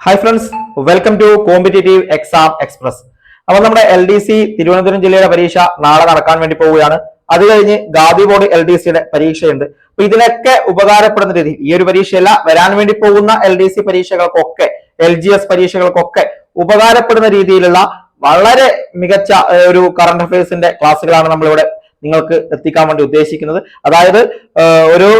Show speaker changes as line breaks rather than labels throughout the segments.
Hi friends welcome to competitive exam express അപ്പൊ നമ്മുടെ L D C Thiruvananthapuram ജില്ലയുടെ പരീക്ഷ നാളെ നടക്കാൻ വേണ്ടി പോവുകയാണ്. അത് കഴിഞ്ഞ് ഗാദി ബോർഡ് എൽ ഡി സിയുടെ പരീക്ഷയുണ്ട്. അപ്പൊ ഇതിനൊക്കെ ഉപകാരപ്പെടുന്ന രീതി ഈ ഒരു പരീക്ഷയല്ല വരാൻ വേണ്ടി പോകുന്ന എൽ ഡി സി പരീക്ഷകൾക്കൊക്കെ എൽ ജി എസ് പരീക്ഷകൾക്കൊക്കെ ഉപകാരപ്പെടുന്ന രീതിയിലുള്ള വളരെ മികച്ച ഒരു കറണ്ട് അഫയേഴ്സിന്റെ ക്ലാസ്സുകളാണ് നമ്മളിവിടെ നിങ്ങൾക്ക് എത്തിക്കാൻ വേണ്ടി ഉദ്ദേശിക്കുന്നത്. അതായത് ഒരു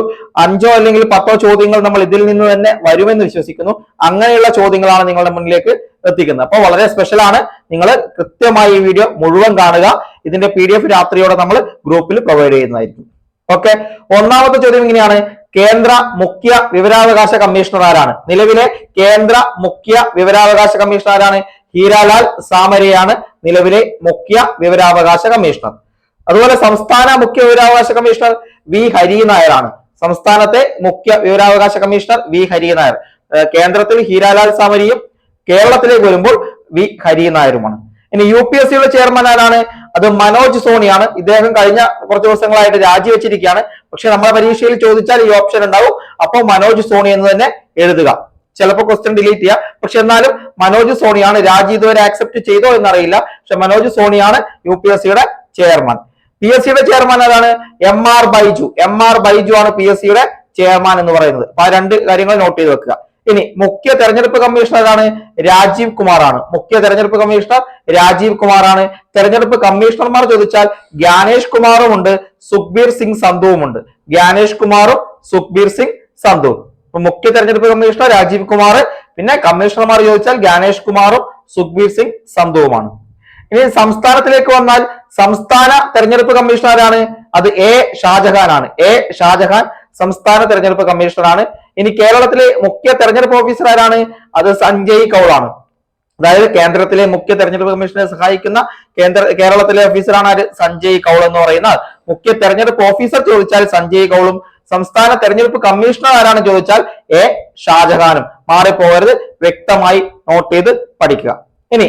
അഞ്ചോ അല്ലെങ്കിൽ പത്തോ ചോദ്യങ്ങൾ നമ്മൾ ഇതിൽ നിന്ന് തന്നെ വരുമെന്ന് വിശ്വസിക്കുന്നു. അങ്ങനെയുള്ള ചോദ്യങ്ങളാണ് നിങ്ങളുടെ മുന്നിലേക്ക് എത്തിക്കുന്നത്. അപ്പോൾ വളരെ സ്പെഷ്യൽ ആണ്. നിങ്ങൾ കൃത്യമായി ഈ വീഡിയോ മുഴുവൻ കാണുക. ഇതിന്റെ പി രാത്രിയോടെ നമ്മൾ ഗ്രൂപ്പിൽ പ്രൊവൈഡ് ചെയ്യുന്നതായിരിക്കും. ഓക്കെ ഒന്നാമത്തെ ചോദ്യം ഇങ്ങനെയാണ്. കേന്ദ്ര മുഖ്യ വിവരാവകാശ കമ്മീഷണർ ആരാണ്? നിലവിലെ കേന്ദ്ര മുഖ്യ വിവരാവകാശ കമ്മീഷണർ ആരാണ്? ഹീരാലാൽ സാമരയാണ് നിലവിലെ മുഖ്യ വിവരാവകാശ കമ്മീഷണർ. അതുപോലെ സംസ്ഥാന മുഖ്യ വിവരാവകാശ കമ്മീഷണർ വി ഹരി നായരാണ് സംസ്ഥാനത്തെ മുഖ്യ വിവരാവകാശ കമ്മീഷണർ വി ഹരി നായർ കേന്ദ്രത്തിൽ ഹീരാലാൽ സാമരിയും കേരളത്തിലേക്ക് വരുമ്പോൾ വി ഹരി നായരുമാണ് ഇനി യു പി എസ് സിയുടെ ചെയർമാൻ ആരാണ്? അത് മനോജ് സോണിയാണ്. ഇദ്ദേഹം കഴിഞ്ഞ കുറച്ച് ദിവസങ്ങളായിട്ട് രാജിവെച്ചിരിക്കുകയാണ്. പക്ഷെ നമ്മുടെ പരീക്ഷയിൽ ചോദിച്ചാൽ ഈ ഓപ്ഷൻ ഉണ്ടാവും. അപ്പോൾ മനോജ് സോണി എന്ന് തന്നെ എഴുതുക. ചിലപ്പോൾ ക്വസ്റ്റ്യൻ ഡിലീറ്റ് ചെയ്യാം. പക്ഷെ എന്നാലും മനോജ് സോണിയാണ് രാജി ഇതുവരെ ആക്സെപ്റ്റ് ചെയ്തോ എന്നറിയില്ല. പക്ഷെ മനോജ് സോണിയാണ് യു പി എസ് സിയുടെ ചെയർമാൻ. പി എസ് സിയുടെ ചെയർമാൻ ആരാണ്? M R Baiju M R Baiju ആണ് പി എസ് സിയുടെ ചെയർമാൻ എന്ന് പറയുന്നത്. അപ്പൊ ആ രണ്ട് കാര്യങ്ങൾ നോട്ട് ചെയ്ത് വെക്കുക. ഇനി മുഖ്യ തെരഞ്ഞെടുപ്പ് കമ്മീഷണർ ആണ് രാജീവ് കുമാർ ആണ്. മുഖ്യ തെരഞ്ഞെടുപ്പ് കമ്മീഷണർ രാജീവ് കുമാർ ആണ്. തെരഞ്ഞെടുപ്പ് കമ്മീഷണർമാർ ചോദിച്ചാൽ ഗ്യാനേഷ് കുമാറും ഉണ്ട് സുഖ്ബീർ സിംഗ് സന്ധുവും ഉണ്ട്. ഗ്യാനേഷ് കുമാറും സുഖ്ബീർ സിംഗ് സന്ധുവും മുഖ്യ തെരഞ്ഞെടുപ്പ് കമ്മീഷണർ രാജീവ് കുമാർ പിന്നെ കമ്മീഷണർമാർ ചോദിച്ചാൽ ഗ്യാനേഷ് കുമാറും സുഖ്ബീർ സിംഗ് സന്ധുവുമാണ് ഇനി സംസ്ഥാനത്തിലേക്ക് വന്നാൽ സംസ്ഥാന തെരഞ്ഞെടുപ്പ് കമ്മീഷണറാണ്. അത് എ ഷാജഹാൻ ആണ് എ ഷാജഹാൻ സംസ്ഥാന തെരഞ്ഞെടുപ്പ് കമ്മീഷണറാണ്. ഇനി കേരളത്തിലെ മുഖ്യ തെരഞ്ഞെടുപ്പ് ഓഫീസർ ആരാണ്? അത് സഞ്ജയ് കൗളാണ്. അതായത് കേന്ദ്രത്തിലെ മുഖ്യ തെരഞ്ഞെടുപ്പ് കമ്മീഷനെ സഹായിക്കുന്ന കേന്ദ്ര കേരളത്തിലെ ഓഫീസറാണ് ആര്? സഞ്ജയ് കൗൾ എന്ന് പറയുന്ന മുഖ്യ തെരഞ്ഞെടുപ്പ് ഓഫീസർ ചോദിച്ചാൽ സഞ്ജയ് കൗളും സംസ്ഥാന തെരഞ്ഞെടുപ്പ് കമ്മീഷണർ ആരാണ് ചോദിച്ചാൽ എ ഷാജഹാനും. മാറിപ്പോകരുത്. വ്യക്തമായി നോട്ട് ചെയ്ത് പഠിക്കുക. ഇനി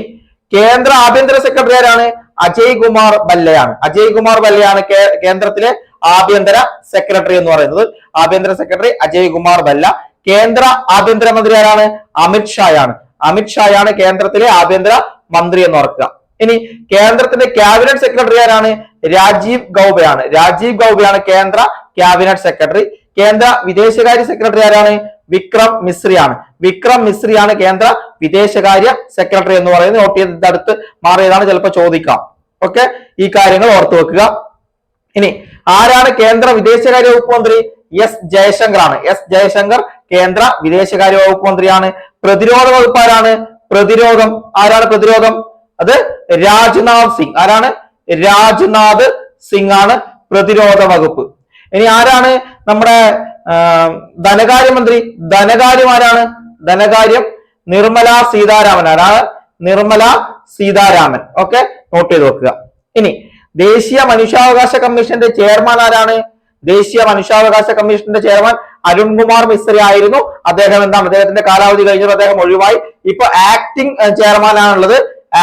കേന്ദ്ര ആഭ്യന്തര സെക്രട്ടറി ആരാണ്? അജയ് കുമാർ ബല്ലയാണ്. അജയ് കുമാർ ബല്ലയാണ് കേന്ദ്രത്തിലെ ആഭ്യന്തര സെക്രട്ടറി എന്ന് പറയുന്നത്. ആഭ്യന്തര സെക്രട്ടറി അജയ് കുമാർ ബല്ല. കേന്ദ്ര ആഭ്യന്തര മന്ത്രി ആരാണ്? അമിത്ഷായാണ് അമിത്ഷായാണ് അമിത് ഷായാണ് കേന്ദ്രത്തിലെ ആഭ്യന്തര മന്ത്രി എന്ന് ഓർക്കുക. ഇനി കേന്ദ്രത്തിന്റെ ക്യാബിനറ്റ് സെക്രട്ടറി ആരാണ്? രാജീവ് ഗൗബയാണ്. രാജീവ് ഗൗബയാണ് കേന്ദ്ര ക്യാബിനറ്റ് സെക്രട്ടറി. കേന്ദ്ര വിദേശകാര്യ സെക്രട്ടറി ആരാണ്? വിക്രം മിശ്രിയാണ്. വിക്രം മിശ്രിയാണ് കേന്ദ്ര വിദേശകാര്യ സെക്രട്ടറി എന്ന് പറയുന്നത് നോട്ട് ചെയ്ത് അടുത്ത് മാറിയതാണ്. ചിലപ്പോൾ ചോദിക്കാം. ഓക്കെ ഈ കാര്യങ്ങൾ ഓർത്തു വെക്കുക. ഇനി ആരാണ് കേന്ദ്ര വിദേശകാര്യ വകുപ്പ് മന്ത്രി? എസ് ജയശങ്കർ ആണ് എസ് ജയശങ്കർ കേന്ദ്ര വിദേശകാര്യ വകുപ്പ് മന്ത്രിയാണ്. പ്രതിരോധ വകുപ്പ് ആരാണ്? പ്രതിരോധം. ആരാണ് പ്രതിരോധം? അത് രാജ്നാഥ് സിംഗ്. ആരാണ്? രാജ്നാഥ് സിംഗ് ആണ് പ്രതിരോധ വകുപ്പ്. ഇനി ആരാണ് നമ്മുടെ ധനകാര്യമന്ത്രി? ധനകാര്യം ആരാണ്? ധനകാര്യം നിർമ്മല സീതാരാമൻ ആരാണ് നിർമ്മല സീതാരാമൻ. ഓക്കെ നോട്ട് ചെയ്ത് വെക്കുക. ഇനി ദേശീയ മനുഷ്യാവകാശ കമ്മീഷന്റെ ചെയർമാൻ ആരാണ്? ദേശീയ മനുഷ്യാവകാശ കമ്മീഷന്റെ ചെയർമാൻ അരുൺകുമാർ മിശ്രി ആയിരുന്നു. അദ്ദേഹം എന്താണ്? അദ്ദേഹത്തിന്റെ കാലാവധി കഴിഞ്ഞപ്പോൾ അദ്ദേഹം ഒഴിവായി. ഇപ്പൊ ആക്ടിംഗ് ചെയർമാൻ ആണുള്ളത്.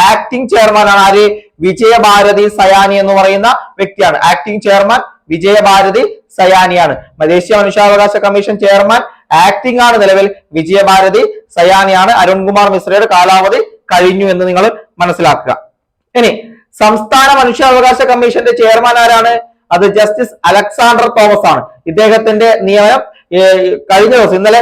ആക്ടിംഗ് ചെയർമാൻ ആണ് ആര്? വിജയഭാരതി സയാനി എന്ന് പറയുന്ന വ്യക്തിയാണ്. ആക്ടിംഗ് ചെയർമാൻ വിജയഭാരതി സയാനിയാണ്. ദേശീയ മനുഷ്യാവകാശ കമ്മീഷൻ ചെയർമാൻ ആക്ടിംഗ് ആണ് നിലവിൽ വിജയഭാരതി സയാനിയാണ് അരുൺകുമാർ മിശ്രയുടെ കാലാവധി കഴിഞ്ഞു എന്ന് നിങ്ങൾ മനസ്സിലാക്കുക. ഇനി സംസ്ഥാന മനുഷ്യാവകാശ കമ്മീഷന്റെ ചെയർമാൻ ആരാണ്? അത് ജസ്റ്റിസ് അലക്സാണ്ടർ തോമസ് ആണ് ഇദ്ദേഹത്തിന്റെ നിയമനം കഴിഞ്ഞ ദിവസം ഇന്നലെ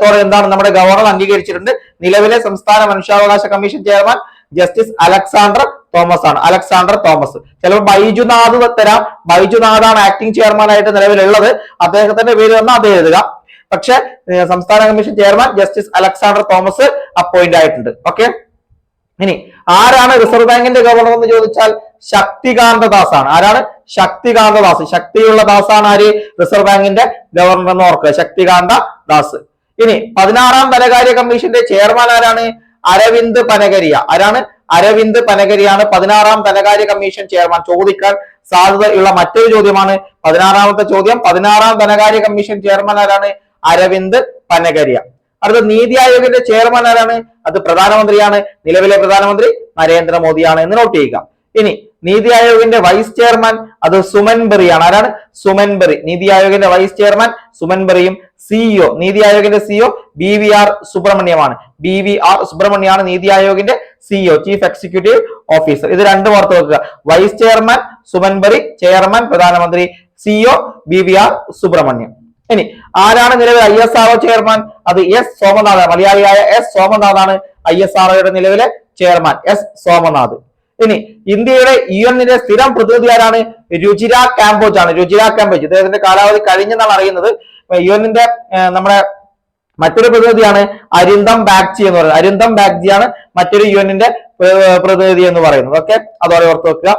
തോടെ എന്താണ് നമ്മുടെ ഗവർണർ അംഗീകരിച്ചിട്ടുണ്ട്? നിലവിലെ സംസ്ഥാന മനുഷ്യാവകാശ commission chairman justice Alexander Thomas ആണ് അലക്സാണ്ടർ തോമസ്. ചിലപ്പോൾ ബൈജുനാഥ് തരാം. ബൈജുനാഥാണ് ആക്ടിംഗ് ചെയർമാൻ ആയിട്ട് നിലവിലുള്ളത്. അദ്ദേഹത്തിന്റെ പേര് തന്നെ അത് എഴുതുക. പക്ഷെ സംസ്ഥാന commission chairman justice Alexander Thomas appoint ആയിട്ടുണ്ട്. ഓക്കെ? ഇനി ആരാണ് റിസർവ് ബാങ്കിന്റെ ഗവർണർ എന്ന് ചോദിച്ചാൽ ശക്തികാന്ത ദാസ് ആണ് ആരാണ്? ശക്തികാന്ത ദാസ്. ശക്തിയുള്ള ദാസാണ് ആര്? റിസർവ് ബാങ്കിന്റെ ഗവർണർ എന്ന് ഓർക്കുക. ശക്തികാന്ത ദാസ്. ഇനി പതിനാറാം ധനകാര്യ കമ്മീഷന്റെ ചെയർമാൻ ആരാണ്? അരവിന്ദ് പനകരിയ ആരാണ്? അരവിന്ദ് പനകരിയാണ് പതിനാറാം ധനകാര്യ കമ്മീഷൻ ചെയർമാൻ. ചോദിക്കാൻ സാധ്യതയുള്ള മറ്റൊരു ചോദ്യമാണ് പതിനാറാമത്തെ ചോദ്യം. പതിനാറാം ധനകാര്യ കമ്മീഷൻ ചെയർമാൻ ആരാണ്? അരവിന്ദ് പനഗരിയ. അടുത്ത നീതി ആയോഗിന്റെ ചെയർമാൻ ആരാണ്? അത് പ്രധാനമന്ത്രിയാണ്. നിലവിലെ പ്രധാനമന്ത്രി നരേന്ദ്രമോദിയാണ് എന്ന് നോട്ട് ചെയ്യുക. ഇനി നീതി ആയോഗിന്റെ വൈസ് ചെയർമാൻ അത് സുമൻ ബെറിയാണ്. ആരാണ്? സുമൻ ബെറി. നീതി ആയോഗിന്റെ വൈസ് ചെയർമാൻ സുമൻ ബെറിയും സിഇഒ നീതി ആയോഗിന്റെ സിഇഒ ബി വി ആർ സുബ്രഹ്മണ്യമാണ്. ബി വി ആർ സുബ്രഹ്മണ്യമാണ് നീതി ആയോഗിന്റെ സിഇഒ ചീഫ് എക്സിക്യൂട്ടീവ് ഓഫീസർ ഇത് രണ്ടും ഓർത്ത് വെക്കുക. Vice chairman Suman Berry chairman പ്രധാനമന്ത്രി CEO B V R Subrahmanyam. ഇനി ആരാണ് നിലവിൽ ഐ എസ് ആർഒ ചെയർമാൻ? അത് എസ് സോമനാഥ് മലയാളിയായ എസ് സോമനാഥാണ് ഐ എസ് ആർഒയുടെ നിലവിലെ ചെയർമാൻ എസ് സോമനാഥ്. ഇനി ഇന്ത്യയുടെ യു എന്നിന്റെ സ്ഥിരം പ്രതിനിധി ആരാണ്? രുചിര കാംബോജ് ആണ്. രുചിര കാംബോജ്. ഇദ്ദേഹത്തിന്റെ കാലാവധി കഴിഞ്ഞെന്നാണ് അറിയുന്നത്. യു എന്നിന്റെ നമ്മുടെ മറ്റൊരു പ്രതിനിധിയാണ് അരിന്തം ബാഗ്ജി എന്ന് പറയുന്നത്. അരിന്തം ബാഗ്ജിയാണ് മറ്റൊരു യു എന്നിന്റെ പ്രതിനിധി എന്ന് പറയുന്നത്. ഓക്കെ? അതോടെ ഓർത്ത് വെക്കുക.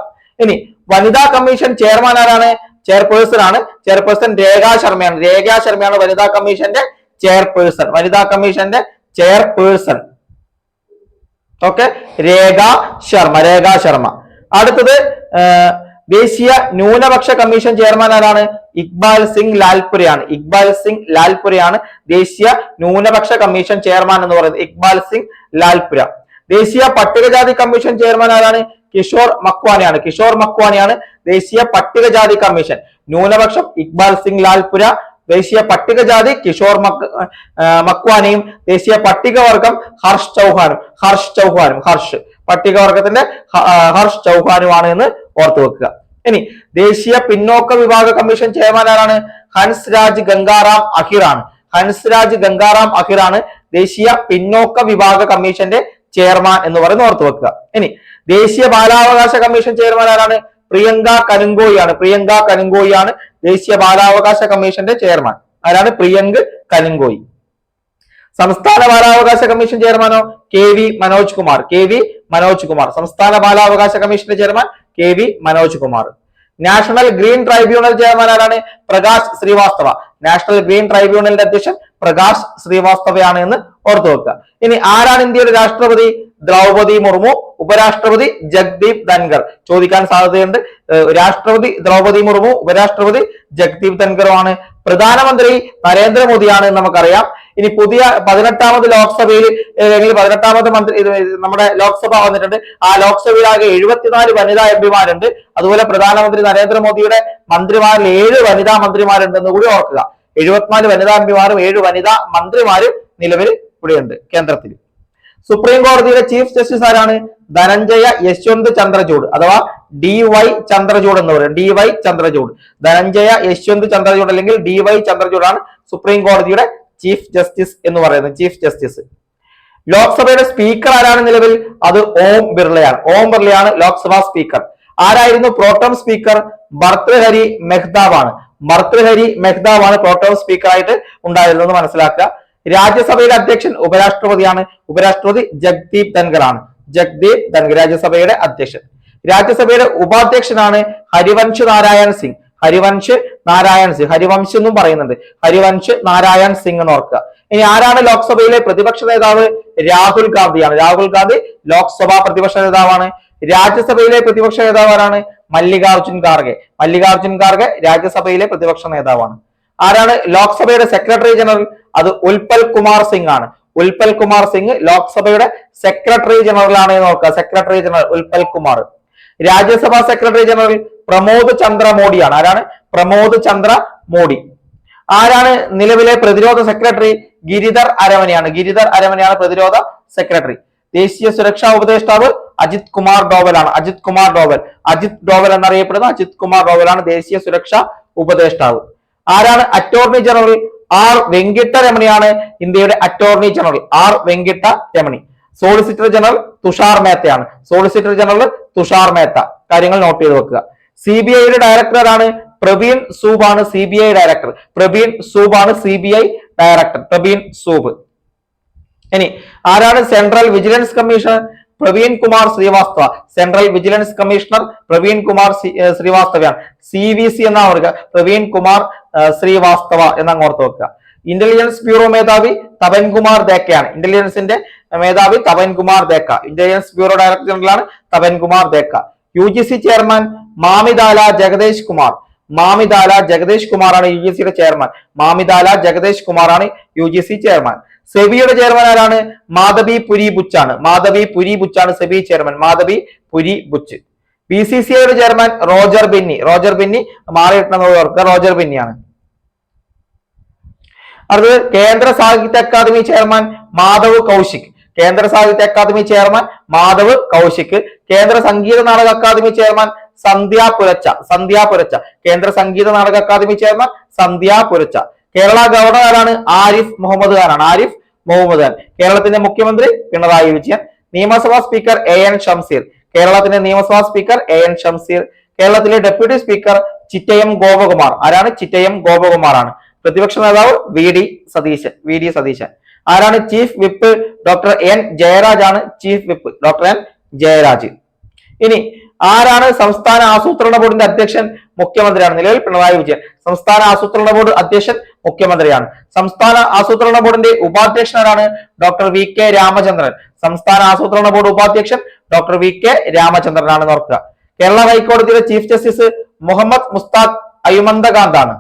ഇനി വനിതാ കമ്മീഷൻ ചെയർമാൻ ആരാണ്? ചെയർപേഴ്സൺ ആണ് ചെയർപേഴ്സൺ രേഖാ ശർമ്മയാണ്. രേഖാ ശർമ്മയാണ് വനിതാ കമ്മീഷന്റെ ചെയർപേഴ്സൺ. വനിതാ കമ്മീഷന്റെ ചെയർപേഴ്സൺ. ഓക്കെ? രേഖ ശർമ്മ രേഖ ശർമ്മ. അടുത്തത് ദേശീയ ന്യൂനപക്ഷ കമ്മീഷൻ ചെയർമാൻ ആരാണ്? ഇക്ബാൽ സിംഗ് ലാൽപുരയാണ്. ഇക്ബാൽ സിംഗ് ലാൽപുരയാണ് ദേശീയ ന്യൂനപക്ഷ കമ്മീഷൻ ചെയർമാൻ എന്ന് പറയുന്നത്. ഇക്ബാൽ സിംഗ് ലാൽപുര. ദേശീയ പട്ടികജാതി കമ്മീഷൻ ചെയർമാൻ ആരാണ്? കിഷോർ മക്വാനിയാണ്. കിഷോർ മക്വാനിയാണ് ദേശീയ പട്ടികജാതി കമ്മീഷൻ. ന്യൂനപക്ഷം ഇക്ബാൽ സിംഗ് ലാൽപുര ദേശീയ പട്ടികജാതി കിഷോർ മക്വാനിയും ദേശീയ പട്ടികവർഗം ഹർഷ് ചൗഹാനും ഹർഷ് ചൗഹാനും ഹർഷ് പട്ടികവർഗത്തിന്റെ ഹർഷ് ചൗഹാനുമാണ് എന്ന് ഓർത്തു വെക്കുക. ഇനി ദേശീയ പിന്നോക്ക വിഭാഗ കമ്മീഷൻ ചെയർമാൻ ആരാണ്? ഹൻസ് രാജ് ഗംഗാറാം അഹിറാണ്. ഹൻസ് രാജ് ഗംഗാറാം അഹിറാണ് ദേശീയ പിന്നോക്ക വിഭാഗ കമ്മീഷന്റെ ചെയർമാൻ എന്ന് പറയുന്നത് ഓർത്തു വെക്കുക. ഇനി ദേശീയ ബാലാവകാശ കമ്മീഷൻ ചെയർമാൻ ആരാണ്? പ്രിയങ്ക കനുങ്കോയിയാണ്. പ്രിയങ്ക കനുങ്കോയിയാണ് ദേശീയ ബാലാവകാശ കമ്മീഷന്റെ ചെയർമാൻ. ആരാണ്? പ്രിയങ്ക് കനുങ്കോയി. സംസ്ഥാന ബാലാവകാശ commission ചെയർമാനോ K V Manoj Kumar. K V Manoj Kumar. സംസ്ഥാന ബാലാവകാശ കമ്മീഷന്റെ chairman K V Manoj Kumar. National green tribunal chairman ആരാണ്? പ്രകാശ് ശ്രീവാസ്തവ. നാഷണൽ ഗ്രീൻ ട്രൈബ്യൂണലിന്റെ അധ്യക്ഷൻ പ്രകാശ് ശ്രീവാസ്തവയാണ് എന്ന് ഓർത്തു വെക്കുക. ഇനി ആരാണ് ഇന്ത്യയുടെ രാഷ്ട്രപതി? ദ്രൗപതി മുർമു ഉപരാഷ്ട്രപതി ജഗ്ദീപ് ധൻഖർ. ചോദിക്കാൻ സാധ്യതയുണ്ട്. രാഷ്ട്രപതി ദ്രൗപതി മുർമു ഉപരാഷ്ട്രപതി ജഗ്ദീപ് ധൻഖറുമാണ് പ്രധാനമന്ത്രി നരേന്ദ്രമോദിയാണ് എന്ന് നമുക്കറിയാം. ഇനി പുതിയ പതിനെട്ടാമത് ലോക്സഭയിൽ അല്ലെങ്കിൽ പതിനെട്ടാമത് മന്ത്രി നമ്മുടെ ലോക്സഭ വന്നിട്ടുണ്ട്. ആ ലോക്സഭയിൽ ആകെ എഴുപത്തിനാല് വനിതാ എം പിമാരുണ്ട്. അതുപോലെ പ്രധാനമന്ത്രി നരേന്ദ്രമോദിയുടെ മന്ത്രിമാരിൽ ഏഴ് വനിതാ മന്ത്രിമാരുണ്ടെന്ന് കൂടി ഓർക്കുക. എഴുപത്തിനാല് വനിതാ എംപിമാരും ഏഴ് വനിതാ മന്ത്രിമാരും നിലവിൽ ഇവിടെയുണ്ട് കേന്ദ്രത്തിൽ. സുപ്രീം കോടതിയുടെ ചീഫ് ജസ്റ്റിസ് ആരാണ്? ധനഞ്ജയ യശ്വന്ത് ചന്ദ്രചൂഡ് അഥവാ ഡി വൈ ചന്ദ്രചൂഡ് എന്ന് പറയും. D Y Chandrachud. Dhananjaya Yashwant Chandrachud അല്ലെങ്കിൽ ഡി വൈ ചന്ദ്രചൂഡാണ് സുപ്രീം കോടതിയുടെ ചീഫ് ജസ്റ്റിസ് എന്ന് പറയുന്നത്. Chief justice. ലോക്സഭയുടെ സ്പീക്കർ ആരാണ് നിലവിൽ? അത് ഓം ബിർളയാണ്. ഓം ബിർളയാണ് ലോക്സഭാ സ്പീക്കർ. ആരായിരുന്നു പ്രോട്ടം സ്പീക്കർ? ഭർത്തൃഹരി മെഹ്താബാണ് ഭർത്തൃഹരി മെഹ്താവാണ് പ്രോട്ടോം സ്പീക്കറായിട്ട് ഉണ്ടായിരുന്നത് മനസ്സിലാക്കുക. രാജ്യസഭയുടെ അധ്യക്ഷൻ ഉപരാഷ്ട്രപതിയാണ്. ഉപരാഷ്ട്രപതി ജഗ്ദീപ് ധൻഗർ ആണ് ജഗ്ദീപ് ധൻഖർ രാജ്യസഭയുടെ അധ്യക്ഷൻ. രാജ്യസഭയുടെ ഉപാധ്യക്ഷനാണ് ഹരിവംശ് നാരായൺ സിംഗ്. ഹരിവംശ് നാരായൺ സിംഗ്. ഹരിവംശ് എന്നും പറയുന്നുണ്ട്. ഹരിവംശ് നാരായൺ സിംഗ് എന്ന് ഓർക്കുക. ഇനി ആരാണ് ലോക്സഭയിലെ പ്രതിപക്ഷ നേതാവ്? രാഹുൽ ഗാന്ധിയാണ്. രാഹുൽ ഗാന്ധി ലോക്സഭാ പ്രതിപക്ഷ നേതാവാണ്. രാജ്യസഭയിലെ പ്രതിപക്ഷ നേതാവ് ആരാണ്? മല്ലികാർജുൻ ഖാർഗെ. മല്ലികാർജുൻ ഖാർഗെ രാജ്യസഭയിലെ പ്രതിപക്ഷ നേതാവാണ്. ആരാണ് ലോക്സഭയുടെ സെക്രട്ടറി ജനറൽ അത് ഉൽപൽ കുമാർ സിംഗ് ആണ്. ഉൽപൽ കുമാർ സിംഗ് ലോക്സഭയുടെ സെക്രട്ടറി ജനറൽ ആണ് നോക്കുക secretary general Utpal Kumar. Rajya Sabha secretary general Pramod Chandra മോഡിയാണ് ആരാണ്? പ്രമോദ് ചന്ദ്ര മോഡി. ആരാണ് നിലവിലെ പ്രതിരോധ സെക്രട്ടറി ഗിരിധർ അരമനയാണ്. ഗിരിധർ അരമനയാണ് പ്രതിരോധ സെക്രട്ടറി ദേശീയ സുരക്ഷാ ഉപദേഷ്ടാവ് അജിത് കുമാർ ഡോവലാണ്. അജിത് കുമാർ ഡോവൽ. അജിത് ഡോവൽ എന്നറിയപ്പെടുന്ന അജിത് കുമാർ ഡോവലാണ് ദേശീയ സുരക്ഷാ ഉപദേഷ്ടാവ്. ആരാണ് അറ്റോർണി ജനറൽ? ആർ വെങ്കിട്ട രമണിയാണ് ഇന്ത്യയുടെ attorney general. R Venkata Ramani. Solicitor general Tushar മേത്തയാണ്. Solicitor general Tushar Mehta. കാര്യങ്ങൾ നോട്ട് ചെയ്ത് വെക്കുക. സി ബി ഐയുടെ ഡയറക്ടർ ആണ് പ്രവീൺ സൂബ് ആണ് C B I director Praveen Sood ആണ് C B I director Praveen Sood. ഇനി ആരാണ് central vigilance commissioner Praveen Kumar Srivastava central vigilance commissioner Praveen Kumar ശ്രീവാസ്തവയാണ്. C V C എന്ന അവർക്ക് പ്രവീൺ കുമാർ ശ്രീവാസ്തവ എന്നങ്ങ് ഓർത്ത് വെക്കുക. ഇന്റലിജൻസ് ബ്യൂറോ മേധാവി തപൻകുമാർ ദേക്കയാണ്. ഇന്റലിജൻസിന്റെ മേധാവി Tapan Kumar Deka. Intelligence bureau director ജനറലാണ് Tapan Kumar Deka. U G C chairman Mamidala Jagadesh Kumar. Mamidala Jagadesh കുമാറാണ് യു ജി സിയുടെ ചെയർമാൻ മാമിദാല ജഗദേശ് കുമാറാണ് യു ജി സി ചെയർമാൻ സെബിയുടെ ചെയർമാൻ ആരാണ്? മാധവി പുരി ബുച്ചാണ് Madhavi Puri ബുച്ചാണ് SEBI chairman. Madhavi Puri Buch B C C ഐയുടെ chairman Roger Binny. Roger Binny മാറിയിട്ടുണ്ടെന്ന് ഓർക്കുക. Roger ബിന്നിയാണ്. അടുത്തത് കേന്ദ്ര സാഹിത്യ അക്കാദമി ചെയർമാൻ മാധവ് കൗശിക്. കേന്ദ്ര സാഹിത്യ അക്കാദമി ചെയർമാൻ മാധവ് കൗശിക്. കേന്ദ്ര സംഗീത നാടക അക്കാദമി ചെയർമാൻ സന്ധ്യ പുരച്ച. സന്ധ്യ പുരച്ച. കേന്ദ്ര സംഗീത നാടക academy chairman Sandhya Purecha. Kerala governor ആരാണ് ആരിഫ് മുഹമ്മദ് ഖാനാണ് ആരിഫ് മുഹമ്മദ് ഖാൻ കേരളത്തിന്റെ മുഖ്യമന്ത്രി പിണറായി വിജയൻ. നിയമസഭാ സ്പീക്കർ എ എൻ ഷംസീർ. കേരളത്തിന്റെ നിയമസഭാ സ്പീക്കർ എ എൻ ഷംസീർ. കേരളത്തിലെ ഡെപ്യൂട്ടി സ്പീക്കർ ചിറ്റയം ഗോപകുമാർ. ആരാണ്? ചിറ്റയം ഗോപകുമാർ ആണ് പ്രതിപക്ഷ നേതാവ് V D Satheesan. V D Satheesan. ആരാണ്? Chief whip doctor N Jayaraj ആണ് chief whip doctor N Jayaraj. ഇനി ആരാണ് സംസ്ഥാന ആസൂത്രണ ബോർഡിന്റെ അധ്യക്ഷൻ? മുഖ്യമന്ത്രിയാണ്. നിലവിൽ പിണറായി വിജയൻ. സംസ്ഥാന ആസൂത്രണ ബോർഡ് അധ്യക്ഷൻ മുഖ്യമന്ത്രിയാണ്. സംസ്ഥാന ആസൂത്രണ ബോർഡിന്റെ ഉപാധ്യക്ഷനാണ് ഡോക്ടർ വി കെ രാമചന്ദ്രൻ. സംസ്ഥാന ആസൂത്രണ ബോർഡ് ഉപാധ്യക്ഷൻ ഡോക്ടർ വി കെ രാമചന്ദ്രനാണ് ഓർക്കുക. കേരള ഹൈക്കോടതിയിലെ ചീഫ് ജസ്റ്റിസ് മുഹമ്മദ് മുസ്താഖ് അയുമന്തകാന്ത് ആണ്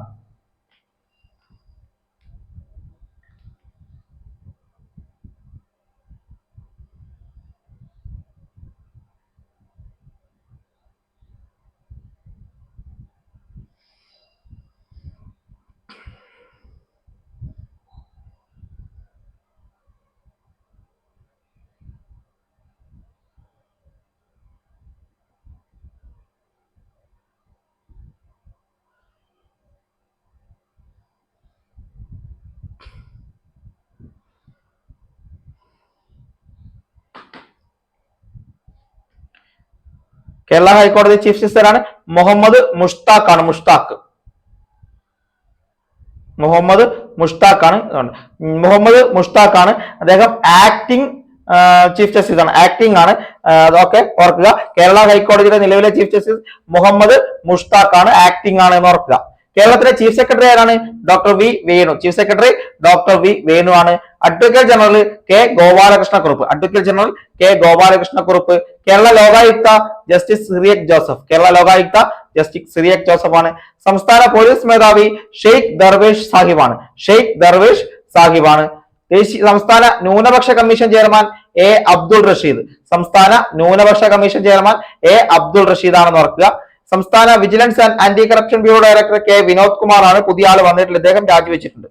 കേരള ഹൈക്കോടതി ചീഫ് ജസ്റ്റിസാണ് മുഹമ്മദ് മുഷ്താഖ് ആണ് മുഷ്താഖ്. മുഹമ്മദ് മുഷ്താഖ് ആണ് മുഹമ്മദ് മുഷ്താഖ് ആണ് അദ്ദേഹം ആക്ടിംഗ് ചീഫ് ജസ്റ്റിസ് ആണ്. ആക്ടിംഗ് ആണ്. അതൊക്കെ ഓർക്കുക. കേരള ഹൈക്കോടതിയുടെ നിലവിലെ ചീഫ് ജസ്റ്റിസ് മുഹമ്മദ് മുഷ്താഖ് ആണ് ആക്ടിംഗ് ആണ് എന്ന് ഓർക്കുക. കേരളത്തിലെ ചീഫ് സെക്രട്ടറി ആരാണ്? Doctor V Venu. Chief secretary doctor V Venu ആണ്. Advocate general K Gopalakrishna Kurup. Advocate general K Gopalakrishna Kurup. Kerala Lokayukta justice Cyriac Joseph. Kerala Lokayukta justice Cyriac Joseph ആണ് സംസ്ഥാന police മേധാവി ഷെയ്ഖ് ദർവേഷ് സാഹിബാണ്. ഷെയ്ഖ് ദർവേഷ് സാഹിബാണ്. ദേശീയ സംസ്ഥാന ന്യൂനപക്ഷ commission chairman A Abdul Rasheed. സംസ്ഥാന ന്യൂനപക്ഷ commission chairman A Abdul Rasheed ആണെന്ന് ഓർക്കുക. സംസ്ഥാന vigilance and anti corruption bureau director K Vinod Kumar ആണ് പുതിയ ആൾ വന്നിട്ടുള്ളത്. അദ്ദേഹം രാജിവെച്ചിട്ടുണ്ട്.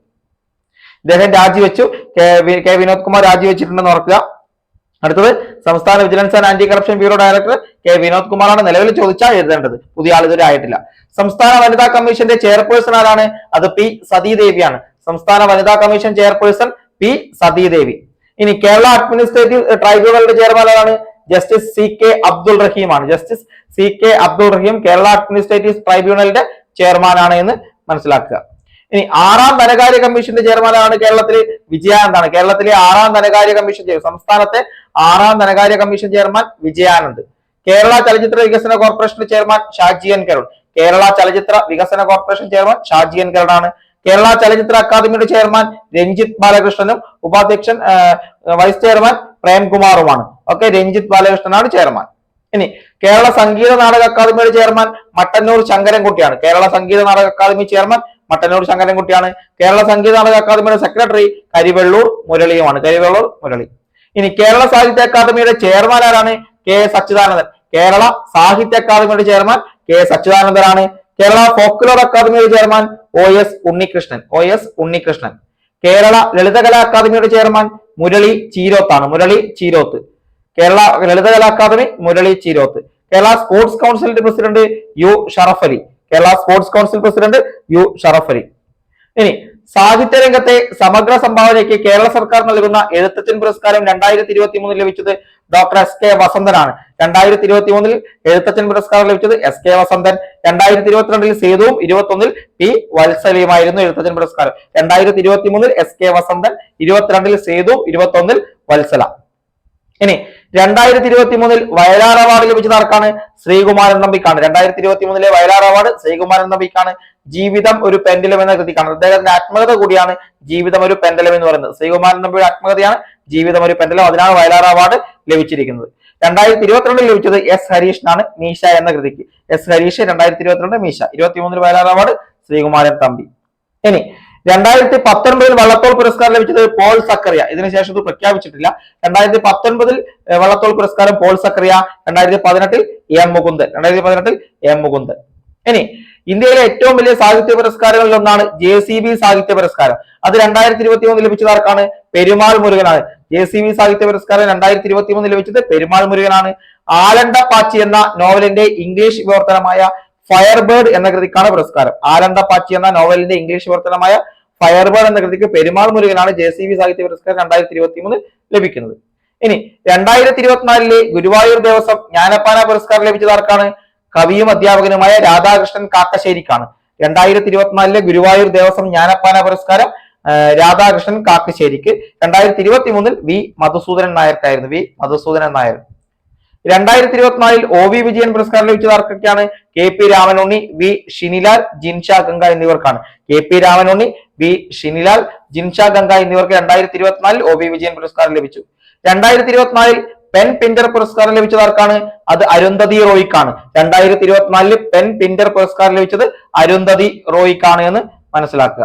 ഇദ്ദേഹം രാജിവെച്ചു. കെ കെ വിനോദ് കുമാർ രാജിവെച്ചിട്ടുണ്ടെന്ന് ഓർക്കുക. അടുത്തത് സംസ്ഥാന vigilance and anti corruption bureau director K Vinod കുമാറാണ് നിലവിൽ ചോദിച്ചാൽ എഴുതേണ്ടത്. പുതിയ ആൾ ഇതുവരെ ആയിട്ടില്ല. സംസ്ഥാന വനിതാ കമ്മീഷന്റെ ചെയർപേഴ്സൺ ആരാണ്? അത് പി സതീദേവിയാണ്. സംസ്ഥാന വനിതാ കമ്മീഷൻ ചെയർപേഴ്സൺ പി സതീദേവി. ഇനി കേരള അഡ്മിനിസ്ട്രേറ്റീവ് ട്രൈബ്യൂണലിന്റെ ചെയർമാൻ ആരാണ്? Justice C K Abdul റഹീമാണ്. Justice C K Abdul Rahim Kerala administrative ട്രൈബ്യൂണലിന്റെ ചെയർമാനാണ് എന്ന് മനസ്സിലാക്കുക. ഇനി ആറാം ധനകാര്യ കമ്മീഷന്റെ ചെയർമാനാണ് കേരളത്തിലെ വിജയാനന്ദാണ്. കേരളത്തിലെ ആറാം ധനകാര്യ കമ്മീഷൻ സംസ്ഥാനത്തെ ആറാം ധനകാര്യ കമ്മീഷൻ ചെയർമാൻ വിജയാനന്ദ്. കേരള ചലച്ചിത്ര വികസന കോർപ്പറേഷന്റെ ചെയർമാൻ ഷാജിയൻ കരുൺ. കേരള ചലച്ചിത്ര വികസന കോർപ്പറേഷൻ ചെയർമാൻ ഷാജിയൻ കരുണാണ്. കേരള ചലച്ചിത്ര അക്കാദമിയുടെ ചെയർമാൻ രഞ്ജിത്ത് ബാലകൃഷ്ണനും ഉപാധ്യക്ഷൻ വൈസ് ചെയർമാൻ പ്രേംകുമാറുമാണ്. ഓക്കെ രഞ്ജിത്ത് ബാലകൃഷ്ണനാണ് ചെയർമാൻ. ഇനി കേരള സംഗീത നാടക അക്കാദമിയുടെ ചെയർമാൻ മട്ടന്നൂർ ശങ്കരൻകുട്ടിയാണ്. കേരള സംഗീത നാടക അക്കാദമി ചെയർമാൻ മട്ടന്നൂർ ശങ്കരൻകുട്ടിയാണ്. കേരള സംഗീത നാടക അക്കാദമിയുടെ സെക്രട്ടറി കരിവെള്ളൂർ മുരളിയുമാണ്. കരിവെള്ളൂർ മുരളി. ഇനി കേരള സാഹിത്യ അക്കാദമിയുടെ ചെയർമാൻ ആരാണ്? കെ എസ് അച്യുതാനന്ദൻ കേരള സാഹിത്യ അക്കാദമിയുടെ ചെയർമാൻ കെ എസ് അച്യുതാനന്ദനാണ് കേരള ഫോക്ലോർ അക്കാദമിയുടെ chairman O S Unnikrishnan. O S Unnikrishnan. Kerala Lalithakala അക്കാദമിയുടെ ചെയർമാൻ മുരളി ചീരോത്താണ്. മുരളി ചീരോത്ത്. കേരള ലളിതകലാ അക്കാദമി മുരളി ചീരോത്ത്. കേരള സ്പോർട്സ് കൗൺസിലിന്റെ president U Sharafali Kerala sports council president U Sharaf Ali. ഇനി സാഹിത്യ രംഗത്തെ സമഗ്ര സംഭാവനയ്ക്ക് കേരള സർക്കാർ നൽകുന്ന എഴുത്തച്ഛൻ പുരസ്കാരം രണ്ടായിരത്തി ഇരുപത്തി മൂന്നിൽ ലഭിച്ചത് ഡോക്ടർ എസ് കെ വസന്തനാണ്. രണ്ടായിരത്തി ഇരുപത്തി മൂന്നിൽ എഴുത്തച്ഛൻ പുരസ്കാരം ലഭിച്ചത് എസ് കെ വസന്തൻ. രണ്ടായിരത്തി ഇരുപത്തിരണ്ടിൽ സേതുവും ഇരുപത്തി ഒന്നിൽ പി വത്സലിയുമായിരുന്നു എഴുത്തച്ഛൻ പുരസ്കാരം. രണ്ടായിരത്തി ഇരുപത്തി മൂന്നിൽ എസ് കെ വസന്തൻ ഇരുപത്തിരണ്ടിൽ സേതു ഇരുപത്തി ഒന്നിൽ വത്സല. ഇനി രണ്ടായിരത്തി ഇരുപത്തി മൂന്നിൽ വയലാർ അവാർഡ് ലഭിച്ചത് ആർക്കാണ്? ശ്രീകുമാരൻ നമ്പിക്കാണ്. രണ്ടായിരത്തി ഇരുപത്തി മൂന്നിലെ വയലാർ അവാർഡ് ശ്രീകുമാരൻ നമ്പിക്കാണ്. ജീവിതം ഒരു പെൻഡലം എന്ന കൃതിക്കാണ്. അദ്ദേഹത്തിന്റെ ആത്മകഥ കൂടിയാണ് ജീവിതം ഒരു പെൻഡലം എന്ന് പറയുന്നത്. ശ്രീകുമാരൻ നമ്പിയുടെ ആത്മകഥയാണ് ജീവിതം ഒരു പെൻഡലം. അതിനാണ് വയലാർ അവാർഡ് ലഭിച്ചിരിക്കുന്നത്. രണ്ടായിരത്തി ഇരുപത്തിരണ്ടിൽ ലഭിച്ചത് എസ് ഹരീഷിനാണ് മീശ എന്ന കൃതിക്ക്. എസ് ഹരീഷ് രണ്ടായിരത്തി ഇരുപത്തിരണ്ട് മീശ. ഇരുപത്തി മൂന്നിൽ വയലാർ അവാർഡ് ശ്രീകുമാരൻ തമ്പി. ഇനി രണ്ടായിരത്തി പത്തൊൻപതിൽ വള്ളത്തോൾ പുരസ്കാരം ലഭിച്ചത് പോൾ സക്കറിയ. ഇതിനുശേഷം ഇത് പ്രഖ്യാപിച്ചിട്ടില്ല. രണ്ടായിരത്തി പത്തൊൻപതിൽ വള്ളത്തോൾ പുരസ്കാരം പോൾ സക്കറിയ. രണ്ടായിരത്തി പതിനെട്ടിൽ എം മുകുന്ദൻ. രണ്ടായിരത്തി പതിനെട്ടിൽ എം മുകുന്ദൻ. ഇനി ഇന്ത്യയിലെ ഏറ്റവും വലിയ സാഹിത്യ പുരസ്കാരങ്ങളിൽ ഒന്നാണ് ജെ സി ബി സാഹിത്യ പുരസ്കാരം. അത് രണ്ടായിരത്തി ഇരുപത്തി മൂന്ന് ലഭിച്ചതാർക്കാണ് പെരുമാൾ മുരുകനാണ്. ജെ സി ബി സാഹിത്യ പുരസ്കാരം രണ്ടായിരത്തി ഇരുപത്തി മൂന്ന് ലഭിച്ചത് പെരുമാൾ മുരുകനാണ്. ആലണ്ട പാച്ചി എന്ന നോവലിന്റെ ഇംഗ്ലീഷ് വിവർത്തനമായ ഫയർബേർഡ് എന്ന കൃതിക്കാണ് പുരസ്കാരം. ആലണ്ട പാച്ചി എന്ന നോവലിന്റെ ഇംഗ്ലീഷ് വിവർത്തനമായ ഫയർബേർഡ് എന്ന കൃതിക്ക് പെരുമാൾ മുരുകനാണ് ജെ സി വി സാഹിത്യ പുരസ്കാരം രണ്ടായിരത്തി ഇരുപത്തി മൂന്ന് ലഭിക്കുന്നത്. ഇനി രണ്ടായിരത്തി ഇരുപത്തിനാലിലെ ഗുരുവായൂർ ദേവസ്വം ജ്ഞാനപ്പാന പുരസ്കാരം ലഭിച്ചത് ആർക്കാണ്? കവിയും അധ്യാപകനുമായ രാധാകൃഷ്ണൻ കാക്കശ്ശേരിക്കാണ്. രണ്ടായിരത്തി ഇരുപത്തിനാലിലെ ഗുരുവായൂർ ദേവസ്വം ജ്ഞാനപ്പാന പുരസ്കാരം രാധാകൃഷ്ണൻ കാക്കശ്ശേരിക്ക്. രണ്ടായിരത്തി ഇരുപത്തി മൂന്നിൽ വി മധുസൂദനൻ നായർക്കായിരുന്നു. വി മധുസൂദനൻ നായർ. രണ്ടായിരത്തി ഇരുപത്തിനാലിൽ ഒ വി വിജയൻ പുരസ്കാരം ലഭിച്ചത് ആർക്കൊക്കെയാണ്? K P Ramanunni V Shinilal Jinsha Ganga എന്നിവർക്കാണ്. K P Ramanunni V Shinilal Jinsha Ganga എന്നിവർക്ക് രണ്ടായിരത്തി ഇരുപത്തിനാലിൽ ഒ ബി വിജയൻ പുരസ്കാരം ലഭിച്ചു. രണ്ടായിരത്തി ഇരുപത്തിനാലിൽ പെൻ പിന്റർ പുരസ്കാരം ലഭിച്ചത് ആർക്കാണ്? അത് അരുന്ധതി റോയിക്കാണ്. രണ്ടായിരത്തി ഇരുപത്തിനാലിൽ പെൻ പിന്റർ പുരസ്കാരം ലഭിച്ചത് അരുന്ധതി റോയിക്കാണ് എന്ന് മനസ്സിലാക്കുക.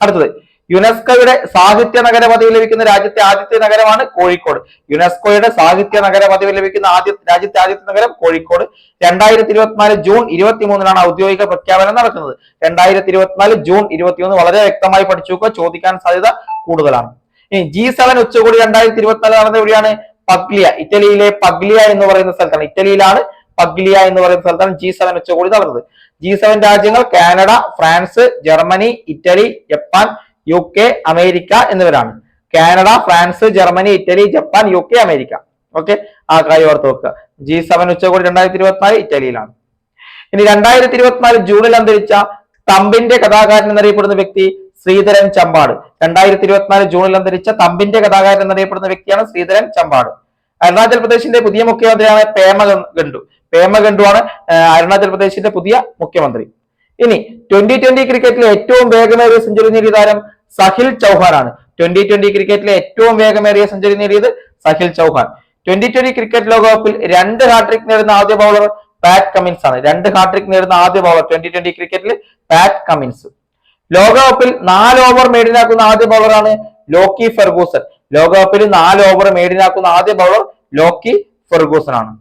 അടുത്തത് യുനെസ്കോയുടെ സാഹിത്യ നഗര പദവി ലഭിക്കുന്ന രാജ്യത്തെ ആദ്യത്തെ നഗരമാണ് കോഴിക്കോട്. യുനെസ്കോയുടെ സാഹിത്യ നഗര പദവി ലഭിക്കുന്ന ആദ്യ രാജ്യത്തെ ആദ്യത്തെ നഗരം കോഴിക്കോട്. രണ്ടായിരത്തി ഇരുപത്തിനാല് ജൂൺ ഇരുപത്തി മൂന്നിനാണ് ഔദ്യോഗിക പ്രഖ്യാപനം നടക്കുന്നത്. രണ്ടായിരത്തി ഇരുപത്തിനാല് ജൂൺ ഇരുപത്തിമൂന്ന് വളരെ വ്യക്തമായി പഠിച്ചു നോക്കുക. ചോദിക്കാൻ സാധ്യത കൂടുതലാണ്. ഇനി ജി സെവൻ ഉച്ചകോടി രണ്ടായിരത്തി ഇരുപത്തിനാല് നടന്ന എവിടെയാണ്? പഗ്ലിയ ഇറ്റലിയിലെ പഗ്ലിയ എന്ന് പറയുന്ന സ്ഥലത്താണ്. ഇറ്റലിയിലാണ് പഗ്ലിയ എന്ന് പറയുന്ന സ്ഥലത്താണ് ജി സെവൻ ഉച്ചകോടി നടന്നത്. ജി സെവൻ രാജ്യങ്ങൾ Canada France Germany Italy Japan U K America എന്നിവരാണ്. Canada France Germany Italy Japan U K America. Okay ആ കാര്യം ഓർത്ത് വെക്കുക. ജി സെവൻ ഉച്ചകോടി രണ്ടായിരത്തി ഇരുപത്തിനാല് ഇറ്റലിയിലാണ്. ഇനി രണ്ടായിരത്തി ഇരുപത്തിനാല് ജൂണിൽ അന്തരിച്ച തമ്പിന്റെ കഥാകാരൻ എന്നറിയപ്പെടുന്ന വ്യക്തി ശ്രീധരൻ ചമ്പാട്. രണ്ടായിരത്തി ഇരുപത്തിനാല് ജൂണിൽ അന്തരിച്ച തമ്പിന്റെ കഥാകാരൻ എന്നറിയപ്പെടുന്ന വ്യക്തിയാണ് ശ്രീധരൻ ചമ്പാട്. അരുണാചൽ പ്രദേശിന്റെ പുതിയ മുഖ്യമന്ത്രിയാണ് പേമ ഗണ്ടു പേമ ഗണ്ടു ആണ് അരുണാചൽ പ്രദേശിന്റെ പുതിയ മുഖ്യമന്ത്രി. ഇനി ട്വന്റി ട്വന്റി ക്രിക്കറ്റിലെ ഏറ്റവും വേഗമേറിയ സെഞ്ചുറി നേടിയ താരം സഹിൽ ചൗഹാനാണ് ട്വന്റി ട്വന്റി ക്രിക്കറ്റിലെ ഏറ്റവും വേഗമേറിയ സെഞ്ചുറി നേടിയത് Sahil Chauhan. Twenty twenty cricket ലോകകപ്പിൽ രണ്ട് ഹാട്രിക് നേടുന്ന ആദ്യ ബൗളർ പാറ്റ് കമിൻസ് ആണ്. രണ്ട് ഹാട്രിക് നേടുന്ന ആദ്യ ബൗളർ ട്വന്റി ട്വന്റി ക്രിക്കറ്റിൽ പാറ്റ് കമിൻസ് ലോകകപ്പിൽ നാല് ഓവർ മേടിനാക്കുന്ന ആദ്യ ബൗളറാണ് ലോക്കി ഫെർഗൂസൺ. ലോകകപ്പിൽ നാല് ഓവർ മേടിനാക്കുന്ന ആദ്യ ബൗളർ ലോക്കി ഫെർഗൂസൺ ആണ്.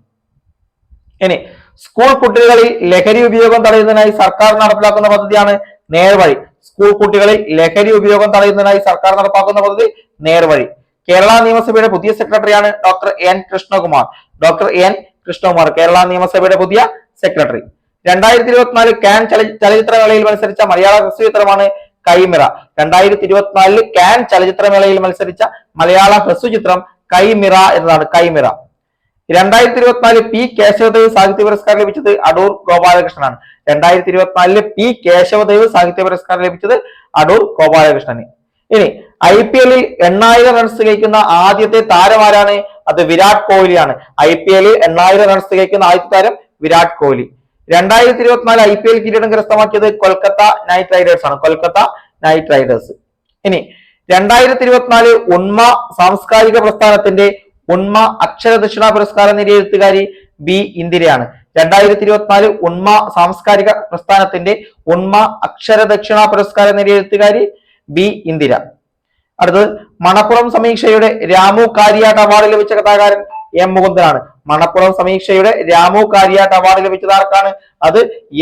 ഇനി സ്കൂൾ കുട്ടികളിൽ ലഹരി ഉപയോഗം തടയുന്നതിനായി സർക്കാർ നടപ്പിലാക്കുന്ന പദ്ധതിയാണ് നേർവഴി. സ്കൂൾ കുട്ടികളിൽ ലഹരി ഉപയോഗം തടയുന്നതിനായി സർക്കാർ നടപ്പാക്കുന്ന പദ്ധതി നേർവഴി. കേരള നിയമസഭയുടെ പുതിയ സെക്രട്ടറിയാണ് doctor N Krishnakumar. Doctor N Krishnakumar Kerala നിയമസഭയുടെ പുതിയ സെക്രട്ടറി. രണ്ടായിരത്തി ഇരുപത്തിനാല് കാൻ ചല- ചലച്ചിത്രമേളയിൽ മത്സരിച്ച മലയാള ഹ്രസ്വചിത്രമാണ് കൈമിറ. രണ്ടായിരത്തി ഇരുപത്തിനാലിൽ കാൻ ചലച്ചിത്രമേളയിൽ മത്സരിച്ച മലയാള ഹ്രസ്വചിത്രം കൈമിറ എന്നതാണ് കൈമിറ. രണ്ടായിരത്തി ഇരുപത്തിനാല് പി കേശവദേവ് സാഹിത്യ പുരസ്കാരം ലഭിച്ചത് അടൂർ ഗോപാലകൃഷ്ണനാണ്. രണ്ടായിരത്തി ഇരുപത്തിനാലിൽ പി കേശവദേവ് സാഹിത്യ പുരസ്കാരം ലഭിച്ചത് അടൂർ ഗോപാലകൃഷ്ണന്. ഇനി ഐ പി എല്ലിൽ എണ്ണായിരം റൺസ് തികയ്ക്കുന്ന ആദ്യത്തെ താരമാരാണ് അത് വിരാട് കോഹ്ലിയാണ്. ഐ പി എല്ലിൽ എണ്ണായിരം റൺസ് തികയ്ക്കുന്ന ആദ്യത്തെ താരം വിരാട് കോഹ്ലി. രണ്ടായിരത്തി ഇരുപത്തിനാല് ഐ പി എൽ കിരീടം കരസ്ഥമാക്കിയത് കൊൽക്കത്ത നൈറ്റ് റൈഡേഴ്സ് ആണ്. Kolkata knight riders. ഇനി രണ്ടായിരത്തി ഇരുപത്തിനാല് ഉണ്മ സാംസ്കാരിക പ്രസ്ഥാനത്തിന്റെ ഉന്മ അക്ഷര ദക്ഷിണ പുരസ്കാരം നേടിയ എഴുത്തുകാരി ബി ഇന്ദിരയാണ്. രണ്ടായിരത്തി ഇരുപത്തിനാല് ഉണ്മ സാംസ്കാരിക പ്രസ്ഥാനത്തിന്റെ ഉണ്മ അക്ഷര ദക്ഷിണ പുരസ്കാരം നേടിയ എഴുത്തുകാരി ബി ഇന്ദിര. അടുത്തത് മണപ്പുറം സമീക്ഷയുടെ രാമു കാര്യാട്ട് അവാർഡ് ലഭിച്ച കഥാകാരൻ എം മുകുന്ദനാണ്. മണപ്പുറം സമീക്ഷയുടെ രാമു കാര്യാട്ട് അവാർഡ് ലഭിച്ചത് ആർക്കാണ്? അത്